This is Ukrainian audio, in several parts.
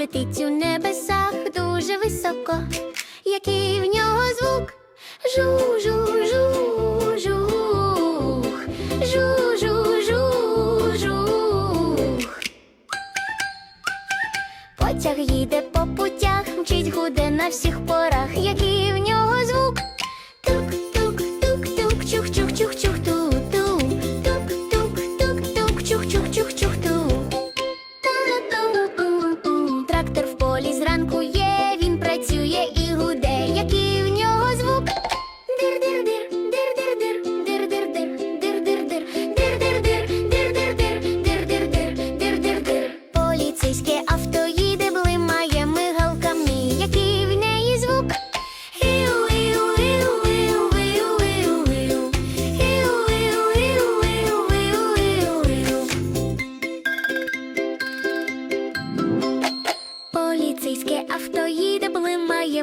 летить у небесах дуже високо, який в нього звук. Жу-жу-жу-жух, жу-жу-жу-жух. Потяг їде по путях, мчить гуде на всіх порах, який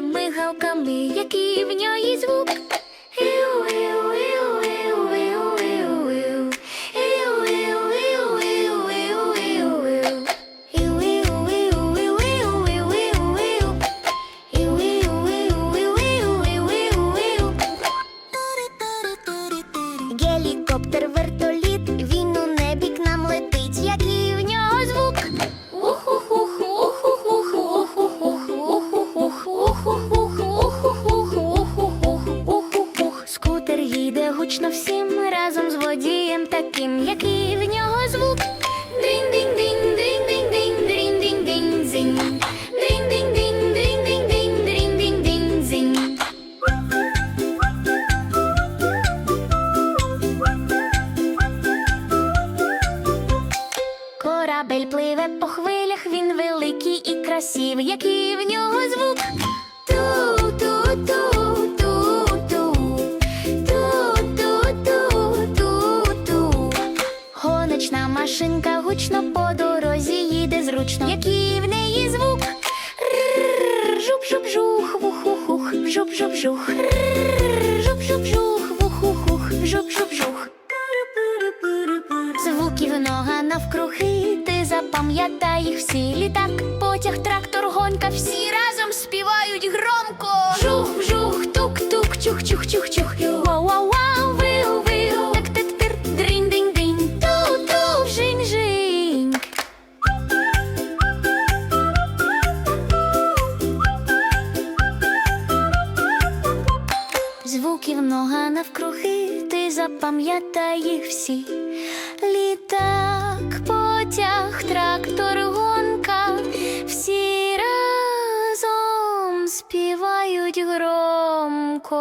блимає мигалками, який в ньої звук. Гелікоптер, вертоліт, гучно всім разом з водієм таким, який в нього звук. Динь-динь-динь, динь-динь-динь, динь-динь-динь, зинь. Динь-динь-динь, динь-динь-динь, динь-динь-динь, зинь. Корабель пливе по хвилях, він великий і красивий, який в нього звук. Ту-ту-ту-ту-ту. Машинка гучно по дорозі їде зручно, який в неї звук. Рррр, Жук-жук-жух, вух-хух-хух, жук-жук-жух. Рррр, Жук-жук-жух, вух-хух-хух, жук-жук-жух. Звуків нога навкруги, ти запам'ятай їх всі літак, потяг, трактор, гонка, всі разом співають громко. Звуків нога навкруги, ти запам'ятай їх всі. Літак, потяг, трактор, гонка, всі разом співають громко.